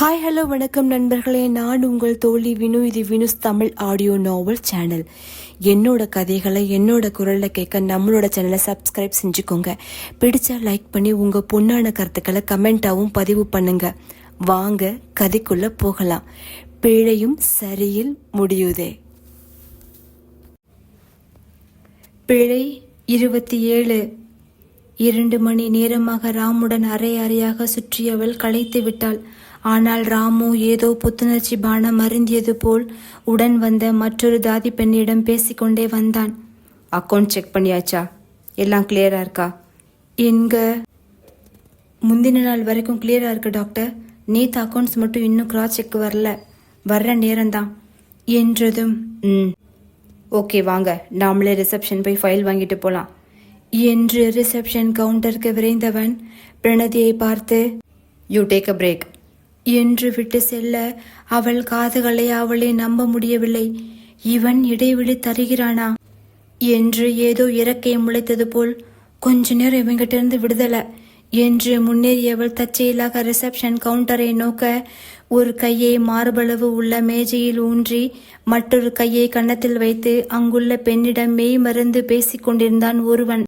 Hi hello வணக்கம் நண்பர்களே. நான் உங்கள் தோழி வினு. இது Vinu's Tamil audio novel channel என்னோட கதைகளை என்னோட குரலில் கேட்க நம்மளோட சேனலை சப்ஸ்கிரைப் செஞ்சுக்கோங்க. பிடிச்சா லைக் பண்ணி உங்கள் பொண்ணான கருத்துக்களை கமெண்ட்டாகவும் பதிவு பண்ணுங்க. வாங்க கதைக்குள்ளே போகலாம். பிழையும் சரியில் முடியுதே. பிழை இருபத்தி ஏழு. இரண்டு மணி நேரமாக ராமுடன் அரை அறையாக சுற்றியவள் களைத்து விட்டாள். ஆனால் ராமு ஏதோ புத்துணர்ச்சி பானம் அருந்தியது போல் உடன் வந்த மற்றொரு தாதி பெண்ணிடம் பேசிக்கொண்டே வந்தான். அக்கௌண்ட் செக் பண்ணியாச்சா? எல்லாம் கிளியரா இருக்கா? எங்க முந்தின நாள் வரைக்கும் கிளியரா இருக்கு டாக்டர் நேத்து அக்கௌண்ட்ஸ் மட்டும் இன்னும் கிராஸ் செக் வரல. வர்ற நேரம்தான். என்றதும் ம். ஓகே வாங்க. நாமளே ரிசப்ஷன் போய் ஃபைல் வாங்கிட்டு போலாம். என்று ரிசப்ஷன் கவுண்டருக்கு விரைந்தவன் பிரணதியை பார்த்து யூ டேக் அ பிரேக் என்று விட்டு செல்ல அவள் காதுகளை அவளை நம்ப முடியவில்லை. இவன் இடைவெளி தருகிறானா? என்று ஏதோ இறக்கை முளைத்தது போல் கொஞ்ச நேரம் இவங்கிட்ட இருந்து விடுதலை என்று முன்னேறியவள் தற்செயலாக ரிசப்ஷன் கவுண்டரை நோக்க ஒரு கையை மார்பளவு உள்ள மேஜையில் ஊன்றி மற்றொரு கையை கன்னத்தில் வைத்து அங்குள்ள பெண்ணிடம் மெய் மறந்து பேசிக் கொண்டிருந்தான் ஒருவன்.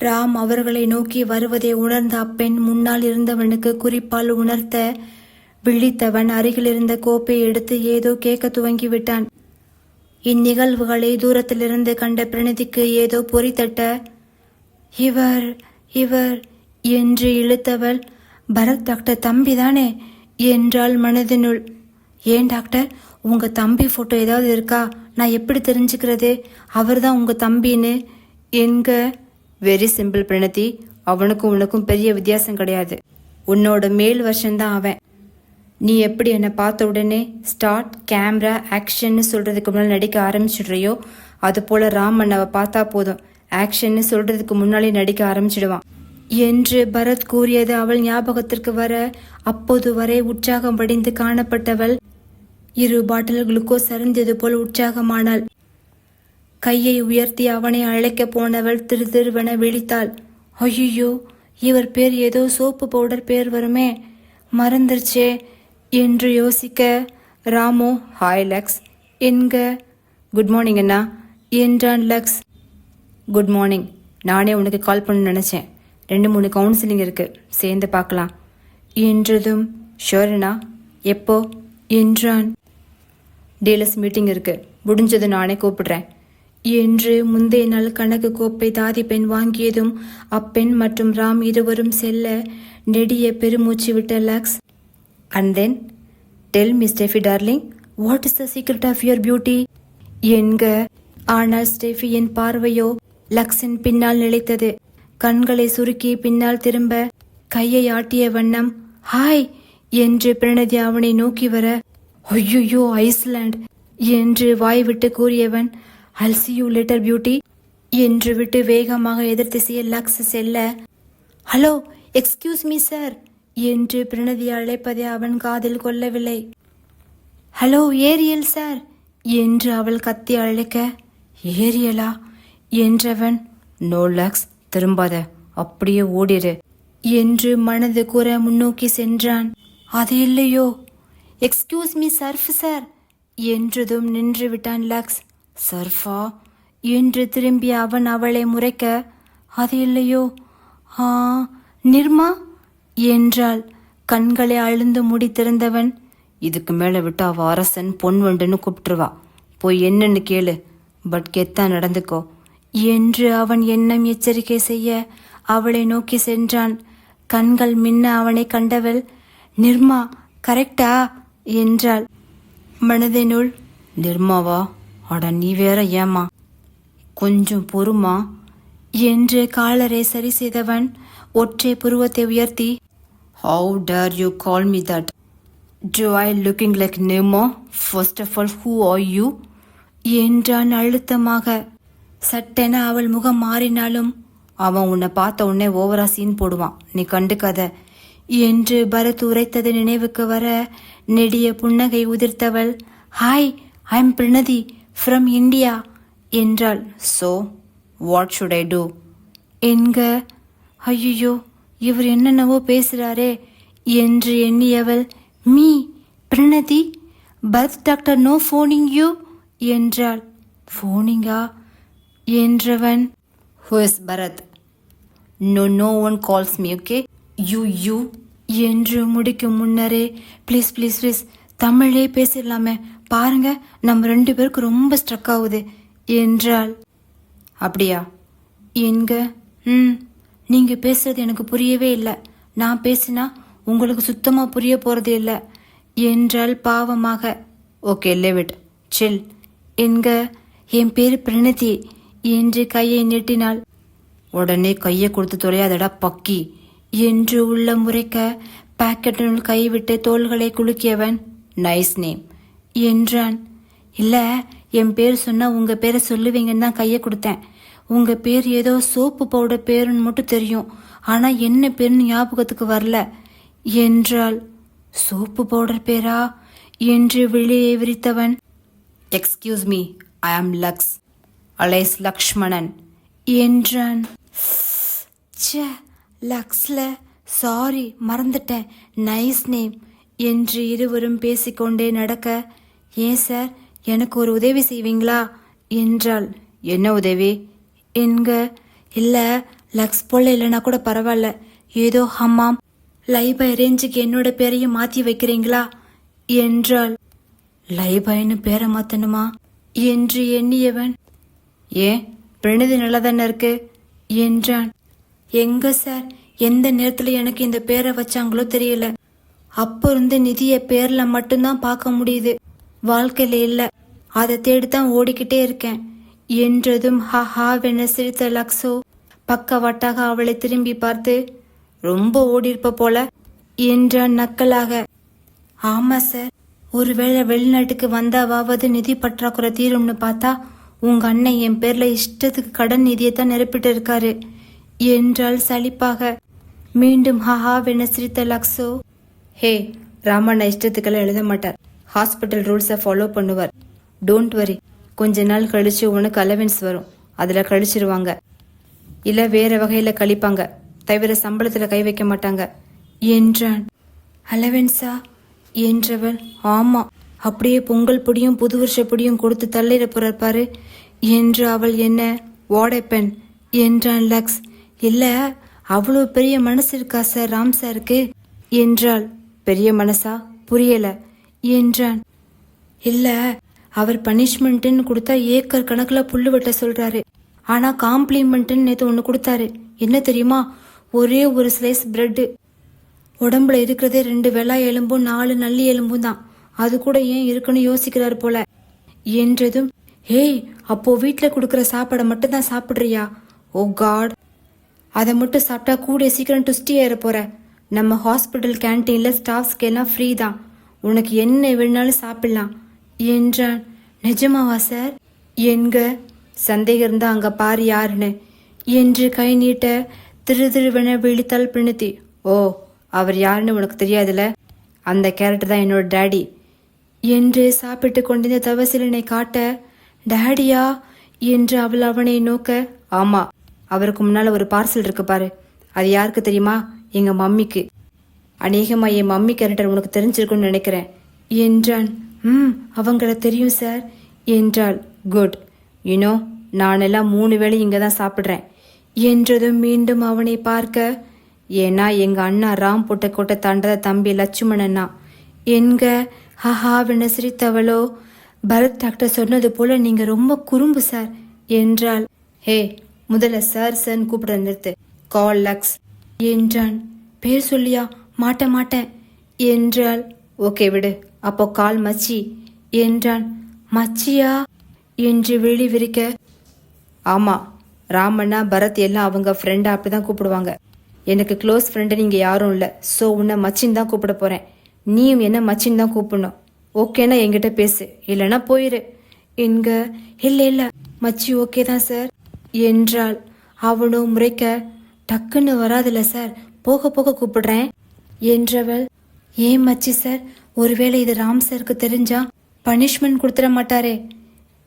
ராம் அவர்களை நோக்கி வருவதை உணர்ந்த அப்பெண் முன்னால் இருந்தவனுக்கு குறிப்பால் உணர்த்த விழித்தவன் அருகிலிருந்த கோப்பை எடுத்து ஏதோ கேட்க துவங்கிவிட்டான். இந்நிகழ்வுகளை தூரத்திலிருந்து கண்ட பிரணதிக்கு ஏதோ பொறித்தட்ட இவர் இவர் என்று இழுத்தவள் பரத் டாக்டர் தம்பி தானே என்றாள் மனதினுள். ஏன் டாக்டர் உங்க தம்பி போட்டோ ஏதாவது இருக்கா? நான் எப்படி தெரிஞ்சுக்கிறது? அவர்தான் உங்க தம்பின்னு. என்க வெரி சிம்பிள் பிரணதி. அவனுக்கும் உனக்கும் பெரிய வித்தியாசம் கிடையாது. உன்னோட மேல் வருஷம்தான் அவன். நீ எப்படி என்னை பார்த்த உடனே ஸ்டார்ட் கேமரா ஆக்ஷன்னு சொல்கிறதுக்கு முன்னால் நடிக்க ஆரம்பிச்சிடுறியோ? அது போல ராமன் அவ பார்த்தா போதும். ஆக்ஷன்னு சொல்கிறதுக்கு முன்னாலே நடிக்க ஆரம்பிச்சிடுவான். என்று பரத் கூறியது அவள் ஞாபகத்திற்கு வர அப்போது வரை உற்சாகம் வடிந்து காணப்பட்டவள் இரு பாட்டில் குளுக்கோஸ் அருந்தியது போல் உற்சாகமானாள். கையை உயர்த்தி அவனை அழைக்கப் போனவள் திரு திருவென விழித்தாள். ஐயோ இவர் பேர் ஏதோ சோப்பு பவுடர் பேர் வருமே. மறந்துருச்சே. என்று யோசிக்க ராமு ஹாய் லக்ஸ். என்க குட் மார்னிங் அண்ணா. என்றான் லக்ஸ். குட் மார்னிங் நானே உனக்கு கால் பண்ண நினச்சேன். ரெண்டு மூணு கவுன்சிலிங் இருக்குது சேர்ந்து பார்க்கலாம். என்றதும் ஷோரண்ணா எப்போ? என்றான். டீலர்ஸ் மீட்டிங் இருக்குது முடிஞ்சது நானே கூப்பிடுறேன். என்று முந்தைய நாள் கணக்கு கோப்பை தாதி பெண் வாங்கியதும் அப்பெண் மற்றும் ராம் இருவரும் செல்ல நெடிய பெருமூச்சு விட்ட Lux and then tell me Steffi darling what is the secret of your beauty என்க ஆனால் ஸ்டெஃபியின் பார்வையோ லக்ஸின் பின்னால் நிலைத்தது. கண்களை சுருக்கி பின்னால் திரும்ப கையை ஆட்டிய வண்ணம் ஹாய் என்று பிரணதி அவனை நோக்கி வர ஐயோ ஐஸ்லாண்ட் என்று வாய் விட்டு கூறியவன் I'll see you later beauty என்று விட்டு வேகமாக எதிர் திசையில் லக்ஸ் செல்ல ஹலோ எக்ஸ்கியூஸ் மீ சார் என்று பிரணதி அழைப்பதை அவன் காதில் கொள்ளவில்லை. ஹலோ ஏரியல் சார் என்று அவள் கத்தி அழைக்க. ஏரியலா? என்றவன் நோ லக்ஸ் திரும்பாத அப்படியே ஓடிரு என்று மனது கூற முன்னோக்கி சென்றான். அது இல்லையோ? எக்ஸ்கியூஸ் மீ சர்ஃப் சார் என்றதும் நின்று விட்டான் லக்ஸ். சர்ஃபா என்று திரும்பி அவன் அவளை முறைக்க. அது இல்லையோ? ஆ நிர்மா? என்றாள். கண்களை அழுந்து மூடி திறந்தவன் இதுக்கு மேல விட்டா அவ அரசன் பொன் வண்டுன்னு கூப்பிட்டுருவா. போய் என்னன்னு கேளு. பட் கெத்தா நடந்துக்கோ. என்று அவன் எண்ணம் எச்சரிக்கை செய்ய அவளை நோக்கி சென்றான். கண்கள் மின்ன அவனை கண்டவள் நிர்மா கரெக்டா? என்றாள். மனதினுள். நிர்மாவா? அட நீ வேற ஏமா கொஞ்சம் பொறுமா? என்று காலரை சரி செய்தவன் ஒற்றை புருவத்தை உயர்த்தி How dare you call me that do I looking like Nemo? First of all who are you என்றான் அழுத்தமாக. சட்டென அவள் முகம் மாறினாலும் அவன் உன்னை பார்த்த உடனே ஓவரா சீன் போடுவான். நீ கண்டுக்காத. என்று பரத் உரைத்தது நினைவுக்கு வர நெடிய புன்னகை உதிர்த்தவள் hi I am Pranathi from India என்றாள். So what should I do என்க ஐயோ இவர் என்னென்னவோ பேசுகிறாரே என்று எண்ணியவள் me Pranathi Bharath doctor no phoning you? என்றாள். ஃபோனிங்கா? என்றவன் who's Bharath? No no one calls me okay? You you? என்று முடிக்கும் முன்னரே ப்ளீஸ் ப்ளீஸ் ப்ளீஸ் தமிழே பேசிடலாமே. பாருங்க நம்ம ரெண்டு பேருக்கு ரொம்ப ஸ்ட்ரக் ஆகுது. என்றாள். அப்படியா? எங்க ம். நீங்க பேசுறது எனக்கு புரியவே இல்லை. நான் பேசினா உங்களுக்கு சுத்தமா புரிய போறது இல்லை. என்றால் பாவமாக. ஓகே லெவிட் செல் என்க என் பேர் பிரணதி என்று கையை நீட்டினாள். உடனே கையை கொடுத்து தொலையாதடா பக்கி என்று உள்ள முறைக்க பாக்கெட்டினுள் கைவிட்டு தோள்களை குலுக்கியவன் நைஸ் நேம் என்றான். இல்ல என் பேர் சொன்னா உங்க பேரை சொல்லுவீங்கன்னு தான் கையை கொடுத்தேன். உங்க பேர் ஏதோ சோப்பு பவுடர் பேருன்னு மட்டும் தெரியும். ஆனா என்ன பேருன்னு ஞாபகத்துக்கு வரல. என்றாள். சோப்பு பவுடர் பேரா? என்று வெளியே விரித்தவன். எக்ஸ்கியூஸ் மீ ஐ ஆம் லக்ஸ் அலைஸ் லக்ஷ்மணன் என்றான். ச்சே லக்ஸ்ல சாரி மறந்துட்டேன். நைஸ் நேம் என்று இருவரும் பேசிக்கொண்டே நடக்க ஏன் சார் எனக்கு ஒரு உதவி செய்வீங்களா? என்றாள். என்ன உதவி? என்க? இல்லை லக்ஸ் போல இல்லைன்னா கூட பரவாயில்ல ஏதோ ஹம்மாம். லைபை ரேஞ்சுக்கு என்னோட பேரையும் மாற்றி வைக்கிறீங்களா? என்றாள். லைபாயின்னு பேரை மாத்தணுமா? என்று எண்ணியவன். ஏன்? பிரணதி நல்லா தானே இருக்கு? என்றான். எங்க சார்? எந்த நேரத்துல எனக்கு இந்த பேரை வச்சாங்களோ தெரியல. அப்போ இருந்த நிதிய பேர்ல மட்டும்தான் பார்க்க முடியுது. வாழ்க்கையில இல்ல. அதை தேடித்தான் ஓடிக்கிட்டே இருக்கேன். என்றதும் ஹா ஹாவென சிரித்த லக்ஸோ பக்கவாட்டாக அவளை திரும்பி பார்த்து ரொம்ப ஓடிருப்ப போல என்றான் நக்கலாக. ஆமா சார். ஒருவேளை வெளிநாட்டுக்கு வந்தாவாவது நிதி பற்றாக்குறை தீரும்னு பார்த்தா உங்க அண்ணன் என் பேர்ல இஷ்டத்துக்கு கடன் நிதியை தான் நிரப்பிட்டு இருக்காரு என்றாள் சலிப்பாக. மீண்டும் ஹஹாவென சிரித்த லக்ஸோ ஹே ராமண்ணா இஷ்டத்துக்கெல்லாம் எழுத மாட்டார். ஹாஸ்பிட்டல் ரூல்ஸை ஃபாலோ பண்ணுவார். Don't worry. கொஞ்ச நாள் கழிச்சு உனக்கு அலவன்ஸ் வரும். அதில் கழிச்சிருவாங்க. இல்லை வேற வகையில் கழிப்பாங்க. தவிர சம்பளத்தில் கை வைக்க மாட்டாங்க. என்றான். அலவென்ஸா என்றவள் ஆமா. அப்படியே பொங்கல் பொடியும் புது வருஷ பொடியும் கொடுத்து தள்ளிட போறார் பாரு. என்று அவள் என்ன? ஓடைப்பெண் என்றான் லக்ஸ். இல்ல அவ்வளோ பெரிய மனசு இருக்கா சார் ராம் சாருக்கு? என்றாள். பெரிய மனசா? புரியல. என்றான். இல்ல அவர் பனிஷ்மெண்ட்னு கொடுத்தா ஏக்கர் கணக்குல புல்லு வெட்ட சொல்றாரு. ஆனா காம்ப்ளிமெண்ட்னு நேத்து ஒன்று கொடுத்தாரு. என்ன தெரியுமா? ஒரே ஒரு ஸ்லைஸ் பிரெட்டு உடம்புல இருக்கிறதே ரெண்டு வெள்ளா எலும்பும் நாலு நல்லி எலும்பும் தான். அது கூட ஏன் இருக்குன்னு யோசிக்கிறார் போல. என்றதும் ஏய் அப்போ வீட்டில் கொடுக்குற சாப்பாடை மட்டும் தான் சாப்பிட்றியா? Oh God. அதை மட்டும் சாப்பிட்டா கூடிய சீக்கிரம் டுஸ்டி ஏற போற. நம்ம ஹாஸ்பிட்டல் கேன்டீன்ல ஸ்டாஃப்ஸ்க்கு எல்லாம் ஃப்ரீ தான். உனக்கு என்ன வேணாலும் சாப்பிடலாம். என்றான். நிஜமாவா சார்? என்க சந்தேகம் இருந்தா அங்க பாரு யாருன்னு என்று கை நீட்ட திரு திருவென விழித்தாள் பிணித்தி ஓ அவர் யாருன்னு உனக்கு தெரியாதுல அந்த கேரக்டர் தான் என்னோட டேடி என்று சாப்பிட்டு கொண்டிருந்த தவசிலனை காட்ட டேடியா? என்று அவள் அவனை நோக்க ஆமா அவருக்கு முன்னால ஒரு பார்சல் இருக்கு பாரு. அது யாருக்கு தெரியுமா? எங்க மம்மிக்கு. அநேகமா என் மம்மி கேரக்டர் உனக்கு தெரிஞ்சிருக்கும்னு நினைக்கிறேன் என்றான். ம் அவங்கள தெரியும் சார். என்றாள் குட். யூனோ நானெல்லாம் மூணு வேளை இங்கே தான் சாப்பிட்றேன். என்றதும் மீண்டும் அவனை பார்க்க ஏன்னா எங்கள் அண்ணா ராம் போட்ட கோட்டை தாண்டத தம்பி லட்சுமணன்னா என்க ஹஹாவென சிரித்தவளோ பரத் டாக்டர் சொன்னது போல நீங்கள் ரொம்ப குறும்பு சார் என்றாள். ஹே முதல்ல சார் சார் கூப்பிட நிறுத்து. கால் லக்ஸ் என்றான். பேர் சொல்லியா? மாட்ட மாட்டேன் என்றாள். ஓகே விடு. அப்போ கால் மச்சி என்றான். மச்சியா என்று விழி விரிக்க ஆமா ராமண்ணா பரத் எல்லாம் அவங்க ஃப்ரெண்டா அப்படிதான் கூப்பிடுவாங்க. எனக்கு க்ளோஸ் ஃப்ரெண்டு நீங்க யாரும் இல்ல. சோ உன்னை மச்சின் தான் கூப்பிட போறேன். நீயும் என்ன மச்சின் தான் கூப்பிடணும். ஓகேனா என்கிட்ட பேசு. இல்லைன்னா போயிரு. என்க இல்ல இல்ல. மச்சி ஓகே தான் சார் என்றாள். அவனோ முறைக்க டக்குன்னு வராதுல்ல சார் போக போக கூப்பிடுறேன் என்றவள். ஏன் மச்சி சார் ஒருவேளை இது ராம் சாருக்கு தெரிஞ்சா பனிஷ்மெண்ட் கொடுத்துட மாட்டாரே.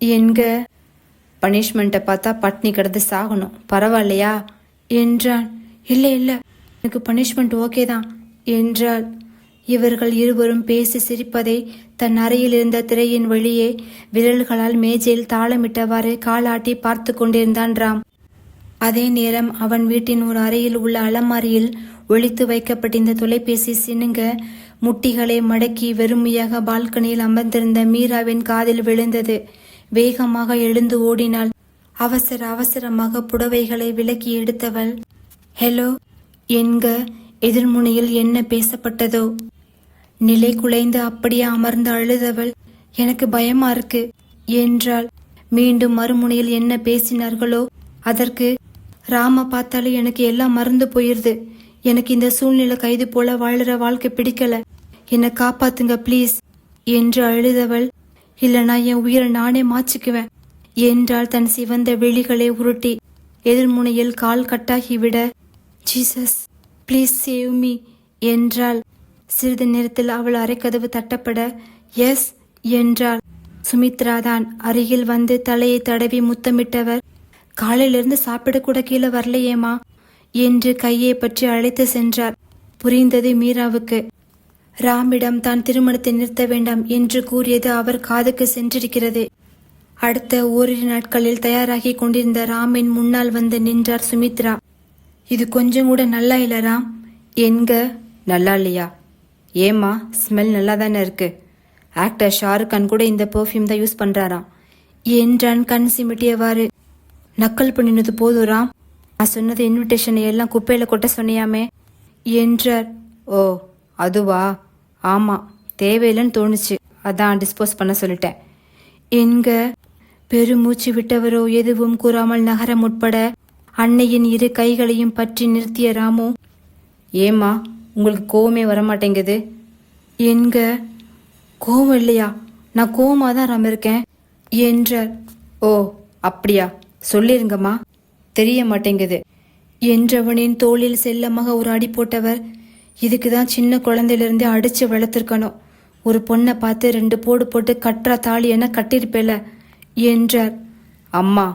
என்க? பனிஷ்மெண்ட்டை பார்த்தா பட்னி கிடந்து சாகணும். பரவாயில்லையா? என்றான் இல்லை இல்லை. எனக்கு பனிஷ்மெண்ட் ஓகே தான் என்றாள். இவர்கள் இருவரும் பேசி சிரிப்பதை தன் அறையில் இருந்த திரையின் வழியே விரல்களால் மேஜையில் தாளமிட்டவாறு காலாட்டி பார்த்து கொண்டிருந்தான் ராம். அதே நேரம் அவன் வீட்டின் ஒரு அறையில் உள்ள அலமாரியில் ஒழித்து வைக்கப்பட்டிருந்த தொலைபேசி சினுங்க முட்டிகளை மடக்கி வெறுமையாக பால்கனியில் அமர்ந்திருந்த மீராவின் காதில் விழுந்தது. வேகமாக எழுந்து ஓடினாள். அவசர அவசரமாக புடவைகளை விலக்கி எடுத்தவள் ஹலோ என்க எதிர்முனையில் என்ன பேசப்பட்டதோ? நிலை குலைந்து அப்படியே அமர்ந்து அழுதவள் எனக்கு பயமா இருக்கு என்றாள். மீண்டும் மறுமுனையில் என்ன பேசினார்களோ அதற்கு ராம பார்த்தாலே எனக்கு எல்லாம் மறந்து போயிருது. எனக்கு இந்த சூழ்நிலை கைது போல வாழ்ற வாழ்க்கை பிடிக்கல. என்னை காப்பாத்துங்க ப்ளீஸ் என்று அழுதவள். இல்லனா என் உயிரை நானே மாச்சிக்குவேன் என்றாள் தன் சிவந்த விழிகளை உருட்டி. எதிர்முனையில் கால் கட்டாகிவிட ஜீசஸ் ப்ளீஸ் சேவ் மீ என்றாள். சிறிது நேரத்தில் அவள் அரைக்கதவு தட்டப்பட எஸ் என்றாள். சுமித்ரா தான் அருகில் வந்து தலையை தடவி முத்தமிட்டவர். காலையிலிருந்து சாப்பிட கூட கீழே வரலையேமா என்று கையை பற்றி அழைத்து சென்றார். புரிந்தது மீராவுக்கு. ராமிடம் தான் திருமணத்தை நிறுத்த வேண்டாம் என்று கூறியது அவர் காதுக்கு சென்றிருக்கிறது. அடுத்த ஓரிரு நாட்களில் தயாராகி கொண்டிருந்த ராமின் முன்னால் வந்து நின்றார் சுமித்ரா. இது கொஞ்சம் கூட நல்லா இல்ல ராம். என்க நல்லா இல்லையா? ஏம்மா ஸ்மெல் நல்லா தானே இருக்கு. ஆக்டர் ஷாருக் கான் கூட இந்த பெர்ஃப்யூம் தான் யூஸ் பண்றாராம். என்றான் கண் சிமிட்டியவாறு. நக்கல் பண்ணினது போதுரா ராம் நான் சொன்னது இன்விடேஷனை எல்லாம் குப்பையில கொட்ட சொன்னியாமே. என்றார். ஓ அதுவா? ஆமாம் தேவையில்லைன்னு தோணுச்சு. அதான் டிஸ்போஸ் பண்ண சொல்லிட்டேன். என்க பெருமூச்சு விட்டவரோ எதுவும் கூறாமல் நகர முற்பட அன்னையின் இரு கைகளையும் பற்றி நிறுத்திய ராமு ஏம்மா உங்களுக்கு கோவமே வரமாட்டேங்குது? என்க கோவம் இல்லையா? நான் கோவமாக தான் ராம் இருக்கேன். என்றார். ஓ அப்படியா? சொல்லிருங்கம்மா. தெரிய மாட்டேங்குது. என்றவனின் தோளில் செல்லமாக ஒரு அடி போட்டவர் இதுக்கு தான் சின்ன குழந்தையிலிருந்தே அடிச்சு வளர்த்துருக்கணும். ஒரு பொண்ணை பார்த்து ரெண்டு போடு போட்டு கட்டுறா தாலி என கட்டியிருப்பேல என்றார். அம்மா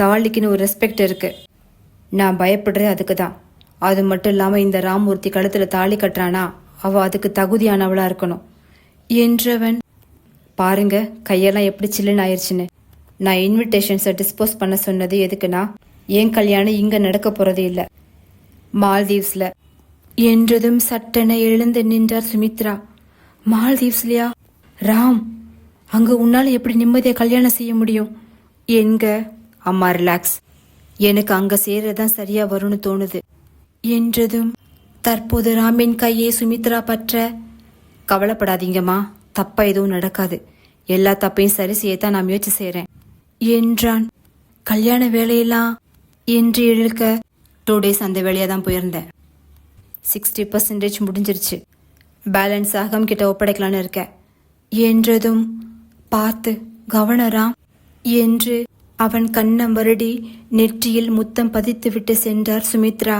தாலிக்குன்னு ஒரு ரெஸ்பெக்ட் இருக்கு. நான் பயப்படுறது அதுக்கு தான் அது மட்டும் இல்லாமல் இந்த ராமூர்த்தி கழுத்தில் தாலி கட்டுறானா அவள் அதுக்கு தகுதியானவளா இருக்கணும் என்றவன் பாருங்க கையெல்லாம் எப்படி சில்லுன்னு ஆயிடுச்சுன்னு நான் இன்விடேஷன்ஸை டிஸ்போஸ் பண்ண சொன்னது எதுக்குன்னா என் கல்யாணம் இங்கே நடக்க போகிறது இல்லை. மால்தீவ்ஸில். என்றதும் சட்டென எழுந்து நின்றார் சுமித்ரா. மால்தீவ்ஸ்லையா? ராம் அங்கே உன்னால் எப்படி நிம்மதியாக கல்யாணம் செய்ய முடியும்? எங்க அம்மா ரிலாக்ஸ் எனக்கு அங்கே சேர்றதான் சரியா வரும்னு தோணுது. என்றதும் தற்போது ராமின் கையை சுமித்ரா பற்ற கவலைப்படாதீங்கம்மா தப்பா எதுவும் நடக்காது. எல்லா தப்பையும் சரி செய்யத்தான் நான் முயற்சி செய்கிறேன் என்றான். கல்யாண வேலையெல்லாம் என்று இழுக்க டூ டேஸ் அந்த வேலையாக தான் போயிருந்தேன். சிக்ஸ்டி பர்சன்டேஜ் முடிஞ்சிருச்சு. பேலன்ஸ் ஆகம் கிட்ட ஒப்படைக்கலான்னு இருக்கேன். என்றதும் பார்த்து கவனராம் என்று அவன் கண்ணம் வருடி நெற்றியில் முத்தம் பதித்துவிட்டு சென்றார் சுமித்ரா.